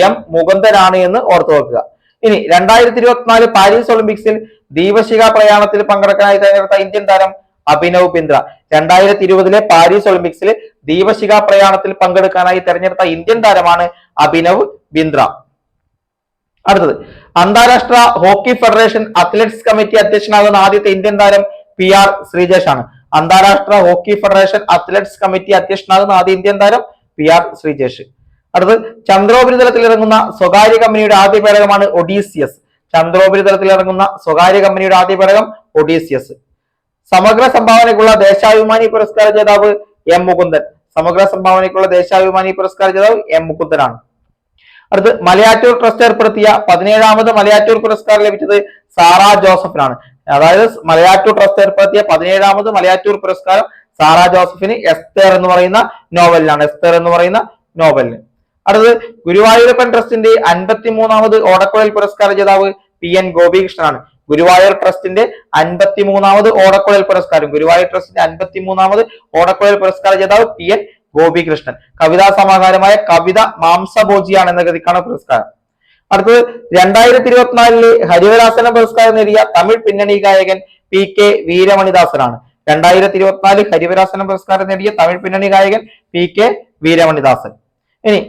എം മുകുന്ദനാണ് എന്ന് ഓർത്തു വെക്കുക. ഇനി രണ്ടായിരത്തി ഇരുപത്തിനാല് പാരീസ് ഒളിമ്പിക്സിൽ ദീപശിഖ പ്രയാണത്തിൽ പങ്കെടുക്കാനായി തെരഞ്ഞെടുത്ത ഇന്ത്യൻ താരം അഭിനവ് ബിന്ദ്ര. രണ്ടായിരത്തി ഇരുപതിലെ പാരീസ് ഒളിമ്പിക്സിൽ ദീപശിഖ പ്രയാണത്തിൽ പങ്കെടുക്കാനായി തെരഞ്ഞെടുത്ത ഇന്ത്യൻ താരമാണ് അഭിനവ് ബിന്ദ്ര. അടുത്തത് അന്താരാഷ്ട്ര ഹോക്കി ഫെഡറേഷൻ അത്ലറ്റിക്സ് കമ്മിറ്റി അധ്യക്ഷനാകുന്ന ആദ്യത്തെ ഇന്ത്യൻ താരം പി ആർ ശ്രീജേഷ് ആണ് അന്താരാഷ്ട്ര ഹോക്കി ഫെഡറേഷൻ അത്ലറ്റിക്സ് കമ്മിറ്റി അധ്യക്ഷനാകുന്ന ആദ്യ ഇന്ത്യൻ താരം പി ആർ ശ്രീജേഷ്. അടുത്തത് ചന്ദ്രോപരിതലത്തിൽ ഇറങ്ങുന്ന സ്വകാര്യ കമ്പനിയുടെ ആദ്യ പേടകമാണ് ഒഡീസിയസ്. ചന്ദ്രോപരിതലത്തിൽ ഇറങ്ങുന്ന സ്വകാര്യ കമ്പനിയുടെ ആദ്യ പേടകം ഒഡീസിയസ്. സമഗ്ര സംഭാവനയ്ക്കുള്ള ദേശാഭിമാനി പുരസ്കാര ജേതാവ് എം മുകുന്ദൻ. സമഗ്ര സംഭാവനയ്ക്കുള്ള ദേശാഭിമാനി പുരസ്കാര ജേതാവ് എം മുകുന്ദനാണ്. അടുത്ത് മലയാറ്റൂർ ട്രസ്റ്റ് ഏർപ്പെടുത്തിയ പതിനേഴാമത് മലയാറ്റൂർ പുരസ്കാരം ലഭിച്ചത് സാറ ജോസഫിനാണ്. അതായത് മലയാറ്റൂർ ട്രസ്റ്റ് ഏർപ്പെടുത്തിയ പതിനേഴാമത് മലയാറ്റൂർ പുരസ്കാരം സാറ ജോസഫിന് എസ്തേർ എന്ന് പറയുന്ന നോവലിനാണ്. എസ്തേർ എന്ന് പറയുന്ന നോവലിന്. അടുത്തത് ഗുരുവായൂരപ്പൻ ട്രസ്റ്റിന്റെ അൻപത്തി മൂന്നാമത് ഓടക്കുഴൽ പുരസ്കാര ജേതാവ് പി എൻ ഗോപികൃഷ്ണനാണ്. ഗുരുവായൂർ ട്രസ്റ്റിന്റെ അൻപത്തിമൂന്നാമത് ഓടക്കുഴൽ പുരസ്കാരം. ഗുരുവായൂർ ട്രസ്റ്റിന്റെ അൻപത്തിമൂന്നാമത് ഓടക്കുഴൽ പുരസ്കാര ജേതാവ് പി എൻ ഗോപികൃഷ്ണൻ. കവിതാ സമാഹാരമായ കവിത മാംസഭോജിയാണ് എന്ന കൃതിക്കാണ് പുരസ്കാരം. അടുത്തത് രണ്ടായിരത്തി ഇരുപത്തിനാലിൽ ഹരിവരാസന പുരസ്കാരം നേടിയ തമിഴ് പിന്നണി ഗായകൻ പി കെ വീരമണിദാസനാണ്. രണ്ടായിരത്തി ഇരുപത്തിനാല് ഹരിവരാസന പുരസ്കാരം നേടിയ തമിഴ് പിന്നണി ഗായകൻ പി കെ വീരമണിദാസൻ. ഇനി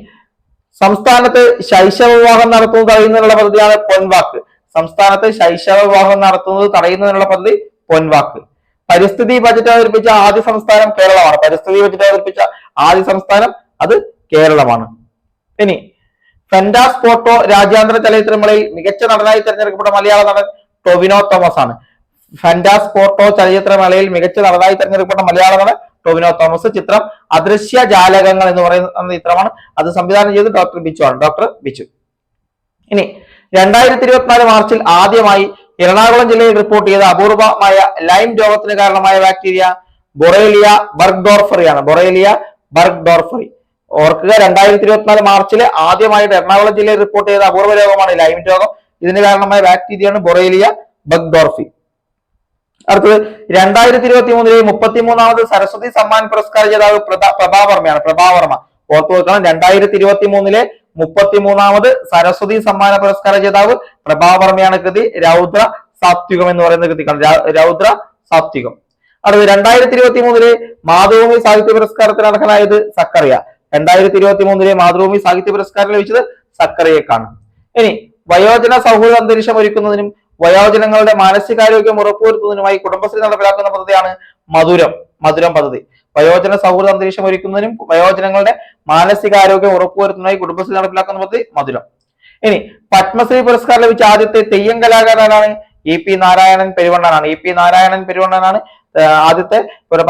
സംസ്ഥാനത്ത് ശൈശവ വിവാഹം നടത്തുന്നു തടയുന്നതിനുള്ള പദ്ധതിയാണ് പൊൻവാക്ക്. സംസ്ഥാനത്ത് ശൈശവ വിവാഹം നടത്തുന്നത് തടയുന്നതിനുള്ള പദ്ധതി പൊൻവാക്ക്. പരിസ്ഥിതി ബജറ്റ് അവതരിപ്പിച്ച ആദ്യ സംസ്ഥാനം കേരളമാണ്. പരിസ്ഥിതി ബജറ്റ് അവതരിപ്പിച്ച ആദ്യ സംസ്ഥാനം അത് കേരളമാണ്. ഇനി ഫെൻഡാസ് ഫോട്ടോ രാജ്യാന്തര ചലച്ചിത്രമേളയിൽ മികച്ച നടനായി തെരഞ്ഞെടുക്കപ്പെട്ട മലയാള നടൻ ടൊവിനോ തോമസ് ആണ്. ഫെൻഡാസ് ഫോട്ടോ ചലച്ചിത്രമേളയിൽ മികച്ച നടനായി തെരഞ്ഞെടുക്കപ്പെട്ട മലയാള നടൻ ടൊവിനോ തോമസ്. ചിത്രം അദൃശ്യ ജാലകങ്ങൾ എന്ന് പറയുന്ന ചിത്രമാണ്. അത് സംവിധാനം ചെയ്ത് ഡോക്ടർ ബിച്ചു ആണ്. ഡോക്ടർ ബിച്ചു. ഇനി രണ്ടായിരത്തി ഇരുപത്തിനാല് മാർച്ചിൽ ആദ്യമായി എറണാകുളം ജില്ലയിൽ റിപ്പോർട്ട് ചെയ്ത അപൂർവമായ ലൈം രോഗത്തിന് കാരണമായ ബാക്ടീരിയ ബൊറേലിയ ബർഗ്ഡോർഫറിയാണ് ബൊറേലിയ ബർഗ്ഡോർഫറി ഓർക്കുക രണ്ടായിരത്തി ഇരുപത്തിനാല് മാർച്ചിൽ ആദ്യമായിട്ട് എറണാകുളം ജില്ലയിൽ റിപ്പോർട്ട് ചെയ്ത അപൂർവ രോഗമാണ് ലൈം രോഗം. ഇതിന് കാരണമായ ബാക്ടീരിയയാണ് ബൊറേലിയ ബഗ്ഡോർഫി അടുത്തത് രണ്ടായിരത്തി ഇരുപത്തി മൂന്നിലെ മുപ്പത്തിമൂന്നാമത് സരസ്വതി സമ്മാൻ പുരസ്കാര ജേതാവ് പ്രഭാവർമ്മയാണ്. പ്രഭാവർമ്മ. ഓർത്തു വെക്കണം രണ്ടായിരത്തി ഇരുപത്തി മൂന്നിലെ മുപ്പത്തിമൂന്നാമത് സരസ്വതി സമ്മാന പുരസ്കാര ജേതാവ് പ്രഭാവർമ്മയാണ് കൃതി രൗദ്ര സാത്വികം എന്ന് പറയുന്ന കൃതിക്കാണ്. രൗദ്ര സാത്വികം. അടുത്ത് രണ്ടായിരത്തി ഇരുപത്തി മൂന്നിലെ മാതൃഭൂമി സാഹിത്യ പുരസ്കാരത്തിന് അർഹനായത് സക്കറിയ. രണ്ടായിരത്തി ഇരുപത്തി മൂന്നിലെ മാതൃഭൂമി സാഹിത്യ പുരസ്കാരം ലഭിച്ചത് സക്കറിയക്കാണ്. ഇനി വയോജന സൗഹൃദ അന്തരീക്ഷം ഒരുക്കുന്നതിനും വയോജനങ്ങളുടെ മാനസികാരോഗ്യം ഉറപ്പുവരുത്തുന്നതിനുമായി കുടുംബശ്രീ നടപ്പിലാക്കുന്ന പദ്ധതിയാണ് മധുരം മധുരം പദ്ധതി. വയോജന സൗഹൃദ അന്തരീക്ഷം ഒരുക്കുന്നതിനും വയോജനങ്ങളുടെ മാനസികാരോഗ്യം ഉറപ്പുവരുത്തുന്നതിനായി കുടുംബശ്രീ നടപ്പിലാക്കുന്ന പദ്ധതി മധുരം. ഇനി പത്മശ്രീ പുരസ്കാരം ലഭിച്ച ആദ്യത്തെ തെയ്യം കലാകാരനാണ് ഇ പി നാരായണൻ പെരുവണ്ണനാണ്. ഇ പി നാരായണൻ പെരുവണ്ണനാണ് ആദ്യത്തെ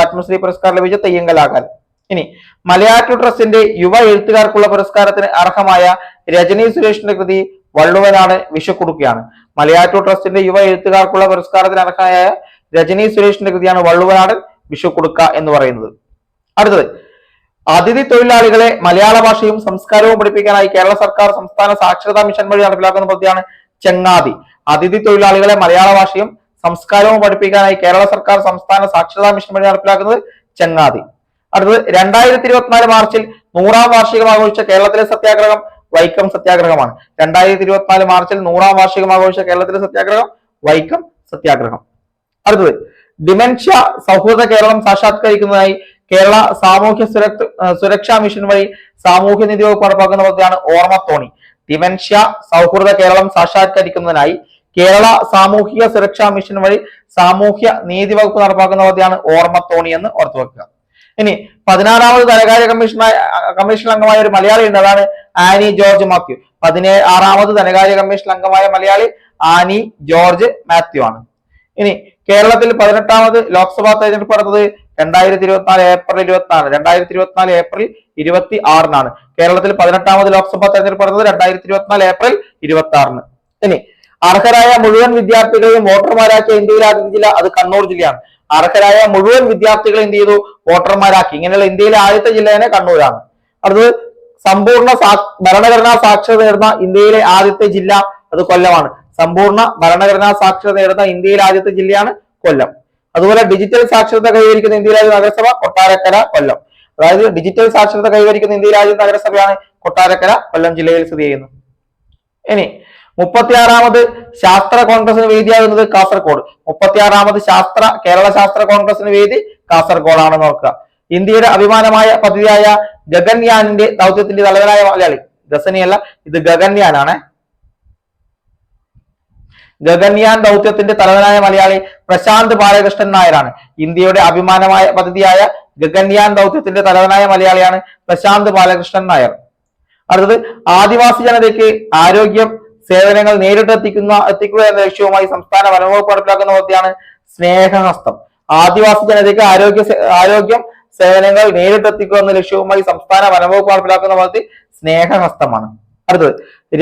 പത്മശ്രീ പുരസ്കാരം ലഭിച്ച തെയ്യം കലാകാരൻ. ഇനി മലയാറ്റു ട്രസ്റ്റിന്റെ യുവ എഴുത്തുകാർക്കുള്ള പുരസ്കാരത്തിന് അർഹമായ രജനി സുരേഷിന്റെ കൃതി വള്ളുവനാണ് വിഷക്കുടുക്കിയാണ്. മലയാറ്റു ട്രസ്റ്റിന്റെ യുവ എഴുത്തുകാർക്കുള്ള പുരസ്കാരത്തിന് അർഹമായ രജനി സുരേഷിന്റെ കൃതിയാണ് വള്ളുവനാടൻ. വിഷക്കുടുക്ക എന്ന് പറയുന്നത്. അടുത്തത് അതിഥി തൊഴിലാളികളെ മലയാള ഭാഷയും സംസ്കാരവും പഠിപ്പിക്കാനായി കേരള സർക്കാർ സംസ്ഥാന സാക്ഷരതാ മിഷൻ വഴി നടപ്പിലാക്കുന്ന പദ്ധതിയാണ് ചെങ്ങാതി. അതിഥി തൊഴിലാളികളെ മലയാള ഭാഷയും സംസ്കാരവും പഠിപ്പിക്കാനായി കേരള സർക്കാർ സംസ്ഥാന സാക്ഷരതാ മിഷൻ വഴി നടപ്പിലാക്കുന്നത് ചെങ്ങാതി. അടുത്തത് രണ്ടായിരത്തി ഇരുപത്തിനാല് മാർച്ചിൽ നൂറാം വാർഷികം ആഘോഷിച്ച കേരളത്തിലെ സത്യാഗ്രഹം വൈക്കം സത്യാഗ്രഹമാണ്. രണ്ടായിരത്തി ഇരുപത്തിനാല് മാർച്ചിൽ നൂറാം വാർഷികം ആഘോഷിച്ച കേരളത്തിലെ സത്യാഗ്രഹം വൈക്കം സത്യാഗ്രഹം. അടുത്തത് ഡിമെൻഷ്യ സൗഹൃദ കേരളം സാക്ഷാത്കരിക്കുന്നതായി കേരള സാമൂഹ്യ സുരക്ഷാ മിഷൻ വഴി സാമൂഹ്യ നിധി വകുപ്പ് നടപ്പാക്കുന്ന പദ്ധതിയാണ് ഓർമ്മത്തോണി ഡിമെൻഷ്യ സൗഹൃദ കേരളം സാക്ഷാത്കരിക്കുന്നതിനായി കേരള സാമൂഹിക സുരക്ഷാ മിഷൻ വഴി സാമൂഹ്യ നീതി വകുപ്പ് നടപ്പാക്കുന്ന പദ്ധതിയാണ് ഓർമ്മത്തോണി എന്ന് ഓർത്തു വെക്കുക. ഇനി പതിനാറാമത് ധനകാര്യ കമ്മീഷനായ കമ്മീഷൻ അംഗമായ ഒരു മലയാളി ഉണ്ട്. അതാണ് ആനി ജോർജ് മാത്യു. പതിനേഴ് ആറാമത് ധനകാര്യ കമ്മീഷൻ അംഗമായ മലയാളി ആനി ജോർജ് മാത്യു ആണ്. ഇനി കേരളത്തിൽ പതിനെട്ടാമത് ലോക്സഭാ തെരഞ്ഞെടുപ്പ് നടന്നത് രണ്ടായിരത്തി ഇരുപത്തിനാല് ഏപ്രിൽ ഇരുപത്തിനാല്. രണ്ടായിരത്തി ഇരുപത്തിനാല് ഏപ്രിൽ ഇരുപത്തി ആറിനാണ് കേരളത്തിൽ പതിനെട്ടാമത് ലോക്സഭാ തെരഞ്ഞെടുപ്പ് നടന്നത് രണ്ടായിരത്തി ഇരുപത്തിനാല് ഏപ്രിൽ ഇരുപത്തി ആറിന് ഇനി അർഹരായ മുഴുവൻ വിദ്യാർത്ഥികളെയും വോട്ടർമാരാക്കിയ ഇന്ത്യയിലെ ആദ്യ ജില്ല അത് കണ്ണൂർ ജില്ലയാണ്. അർഹരായ മുഴുവൻ വിദ്യാർത്ഥികളെ എന്ത് ചെയ്തു? വോട്ടർമാരാക്കി. ഇങ്ങനെയുള്ള ഇന്ത്യയിലെ ആദ്യത്തെ ജില്ല തന്നെ കണ്ണൂരാണ്. അടുത്തത് സമ്പൂർണ ഭരണഘടനാ സാക്ഷരത നേടുന്ന ഇന്ത്യയിലെ ആദ്യത്തെ ജില്ല അത് കൊല്ലമാണ്. സമ്പൂർണ ഭരണഘടനാ സാക്ഷരത നേടുന്ന ഇന്ത്യയിലെ ആദ്യത്തെ ജില്ലയാണ് കൊല്ലം. അതുപോലെ ഡിജിറ്റൽ സാക്ഷരത കൈവരിക്കുന്ന ഇന്ത്യയിലെ ആദ്യ നഗരസഭ കൊട്ടാരക്കര കൊല്ലം. അതായത് ഡിജിറ്റൽ സാക്ഷരത കൈവരിക്കുന്ന ഇന്ത്യയിലെ ആദ്യ നഗരസഭയാണ് കൊട്ടാരക്കര കൊല്ലം ജില്ലയിൽ സ്ഥിതി ചെയ്യുന്നത് ഇനി മുപ്പത്തിയാറാമത് ശാസ്ത്ര കോൺഗ്രസിന് വേദിയാകുന്നത് കാസർഗോഡ്. മുപ്പത്തിയാറാമത് ശാസ്ത്ര കേരള ശാസ്ത്ര കോൺഗ്രസിന് വേദി കാസർഗോഡാണ് നോക്കുക. ഇന്ത്യയുടെ അഭിമാനമായ പദ്ധതിയായ ഗഗൻയാനിന്റെ ദൗത്യത്തിന്റെ തലവനായ മലയാളി. ഗസനിയല്ല ഇത് ഗഗൻയാനാണ്. ഗഗൻയാൻ ദൗത്യത്തിന്റെ തലവനായ മലയാളി പ്രശാന്ത് ബാലകൃഷ്ണൻ നായരാണ്. ഇന്ത്യയുടെ അഭിമാനമായ പദ്ധതിയായ ഗഗൻയാൻ ദൗത്യത്തിന്റെ തലവനായ മലയാളിയാണ് പ്രശാന്ത് ബാലകൃഷ്ണൻ നായർ. അടുത്തത് ആദിവാസി ജനതയ്ക്ക് ആരോഗ്യം സേവനങ്ങൾ നേരിട്ട് എത്തിക്കുന്ന എത്തിക്കുക എന്ന ലക്ഷ്യവുമായി സംസ്ഥാന വനംവകുപ്പ് നടപ്പിലാക്കുന്ന പദ്ധതിയാണ് സ്നേഹഹസ്തം. ആദിവാസി ജനതയ്ക്ക് ആരോഗ്യ ആരോഗ്യം സേവനങ്ങൾ നേരിട്ട് എത്തിക്കുക എന്ന ലക്ഷ്യവുമായി സംസ്ഥാന വനംവകുപ്പ് നടപ്പിലാക്കുന്ന പദ്ധതി സ്നേഹഹസ്തമാണ്. അടുത്തത്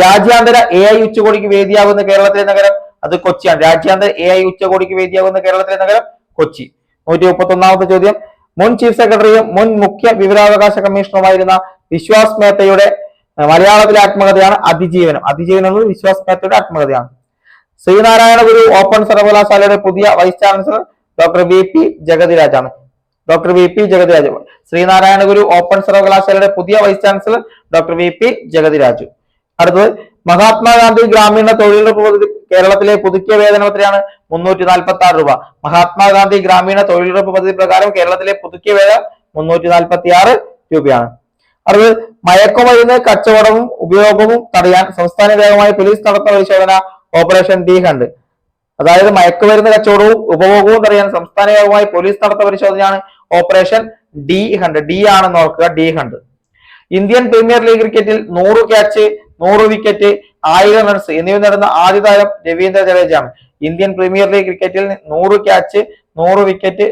രാജ്യാന്തര എ ഐ ഉച്ചകോടിക്ക് വേദിയാകുന്ന കേരളത്തിലെ നഗരം അത് കൊച്ചിയാണ്. രാജ്യാന്തര എ ഐ ഉച്ചകോടിക്ക് വേദിയാകുന്ന കേരളത്തിലെ നഗരം കൊച്ചി. നൂറ്റി മുപ്പത്തി ഒന്നാമത്തെ ചോദ്യം. മുൻ ചീഫ് സെക്രട്ടറിയും മുൻ മുഖ്യ വിവരാവകാശ കമ്മീഷണറുമായിരുന്ന വിശ്വാസ് മേത്തയുടെ മലയാളത്തിലെ ആത്മകഥയാണ് അതിജീവനം. അതിജീവനം എന്നത് വിശ്വാസ് മേത്തയുടെ ആത്മകഥയാണ്. ശ്രീനാരായണ ഗുരു ഓപ്പൺ സർവകലാശാലയുടെ പുതിയ vice chancellor doctor V P ജഗതിരാജാണ്. Doctor V P Jagathiraj. Sreenarayana Guru open സർവകലാശാലയുടെ പുതിയ vice chancellor doctor V P Jagathiraj. അടുത്തത് മഹാത്മാഗാന്ധി ഗ്രാമീണ തൊഴിലുറപ്പ് പദ്ധതി കേരളത്തിലെ പുതുക്കിയ വേതനം എത്രയാണ്? മുന്നൂറ്റി നാൽപ്പത്തി ആറ് രൂപ. മഹാത്മാഗാന്ധി ഗ്രാമീണ തൊഴിലുറപ്പ് പദ്ധതി പ്രകാരം കേരളത്തിലെ പുതുക്കിയ വേതനം മുന്നൂറ്റി നാൽപ്പത്തി ആറ് രൂപയാണ് അത് മയക്കുമരുന്ന് കച്ചവടവും ഉപയോഗവും തടയാൻ സംസ്ഥാന വ്യാപകമായി പോലീസ് നടത്തുന്ന പരിശോധന ഓപ്പറേഷൻ ഡി ഹണ്ട്. അതായത് മയക്കുമരുന്ന് കച്ചവടവും ഉപഭോഗവും തടയാൻ സംസ്ഥാന വ്യാപകമായി പോലീസ് നടത്തുന്ന പരിശോധനയാണ് ഓപ്പറേഷൻ ഡി ഹണ്ട്. ഡി ആണെന്ന് ഓർക്കുക D Hunt. Indian premier league ക്രിക്കറ്റിൽ നൂറ് ക്യാച്ച് നൂറ് വിക്കറ്റ് ആയിരം റൺസ് എന്നിവ നേടുന്ന ആദ്യ താരം രവീന്ദ്ര ജഡേജയാണ് ഇന്ത്യൻ പ്രീമിയർ ലീഗ് ക്രിക്കറ്റിൽ നൂറ് ക്യാച്ച് നൂറ് വിക്കറ്റ്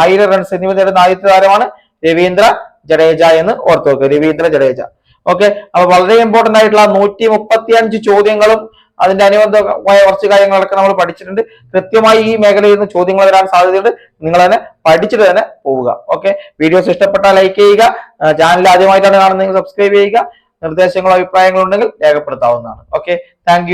ആയിരം റൺസ് എന്നിവ നേടുന്ന ആദ്യത്തെ താരമാണ് രവീന്ദ്ര ജഡേജ എന്ന് ഓർത്തു വെക്കുക. രവീന്ദ്ര ജഡേജ. ഓക്കെ അപ്പൊ വളരെ ഇമ്പോർട്ടന്റ് ആയിട്ടുള്ള നൂറ്റി മുപ്പത്തി അഞ്ച് ചോദ്യങ്ങളും അതിന്റെ അനുബന്ധമായ കുറച്ച് കാര്യങ്ങളൊക്കെ നമ്മൾ പഠിച്ചിട്ടുണ്ട്. കൃത്യമായി ഈ മേഖലയിൽ നിന്ന് ചോദ്യങ്ങൾ വരാൻ സാധ്യതയുണ്ട്. നിങ്ങൾ തന്നെ പഠിച്ചിട്ട് തന്നെ പോവുക. ഓക്കെ വീഡിയോസ് ഇഷ്ടപ്പെട്ടാൽ ലൈക്ക് ചെയ്യുക. ചാനൽ ആദ്യമായിട്ടാണ് കാണുന്നതെങ്കിൽ സബ്സ്ക്രൈബ് ചെയ്യുക. നിർദ്ദേശങ്ങളോ അഭിപ്രായങ്ങളോ ഉണ്ടെങ്കിൽ രേഖപ്പെടുത്താവുന്നതാണ്. Okay thank